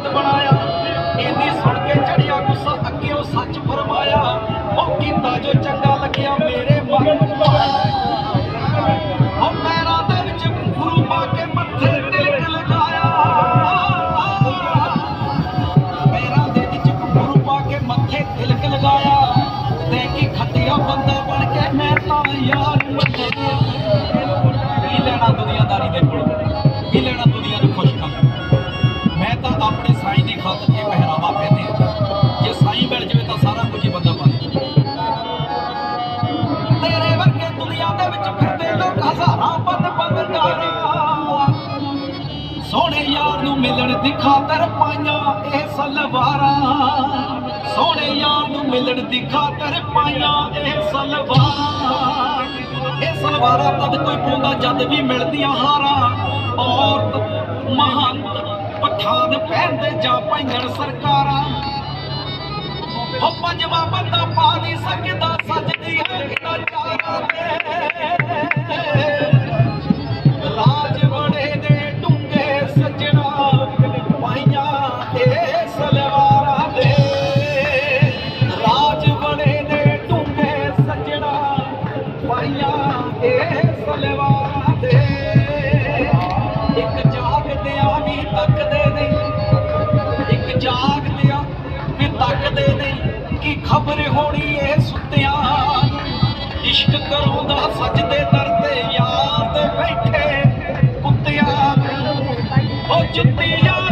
ਭਗਤ ਬਣਾਇਆ। ਇੰਨੀ ਸੁਣ ਕੇ ਚੜਿਆ ਗੁੱਸਾ, ਅੱਗੇ ਉਹ ਸੱਚ ਫਰਮਾਇਆ। ਉਹ ਕੀਤਾ ਜੋ ਚੰਗਾ ਲੱਗਿਆ, ਮੇਰੇ ਮਨ ਨੂੰ ਉਹ ਪੈਰਾਂ ਦੇ ਵਿੱਚ ਗੁਰੂ ਪਾ ਕੇ ਮੱਥੇ ਤਿਲਕ ਲਗਾਇਆ। ਪੈਰਾਂ ਦੇ ਵਿੱਚ ਗੁਰੂ ਪਾ ਕੇ ਮੱਥੇ ਤਿਲਕ ਲਗਾਇਆ। ਤੇ ਕੀ ਖੱਟਿਆ ਬੰਦਾ ਬਣ ਕੇ ਮੈਂ ਤਾਂ ਯਾਰ। ਹਜ਼ਾਰਾਂ ਬੰਦ ਬੰਦ ਡਾਰਾ ਸੋਹਣੇ ਯਾਰ ਨੂੰ ਮਿਲਣ ਦੀ ਖਾਤਰ ਪਾਈਆਂ ਇਹ ਸਲਵਾਰਾਂ। ਸੋਹਣੇ ਯਾਰ ਨੂੰ ਮਿਲਣ ਦੀ ਖਾਤਰ ਪਾਈਆਂ ਇਹ ਸਲਵਾਰਾਂ। ਇਹ ਸਲਵਾਰਾਂ ਤਦ ਕੋਈ ਪਾਉਂਦਾ ਜਦ ਵੀ ਮਿਲਦੀਆਂ ਹਾਰਾਂ। ਔਰਤ ਮਹੰਤ ਪਠਾਨ ਪਹਿਨਦੇ ਜਾਂ ਪਾਈਆਂ ਸਰਕਾਰਾਂ। ਉਹ ਪੰਜਵਾ ਬੰਦਾ ਪਾ ਖਬਰ ਹੋਣੀ ਏ ਸੁੱਤਿਆਂ ਇਸ਼ਕ ਕਰੋਂ ਦਾ ਸਜਦੇ ਦਰਦੇ ਤੇ ਯਾਦ ਬੈਠੇ ਕੁੱਤਿਆਂ ਨੂੰ। ਉਹ ਜੁੱਤੀਆਂ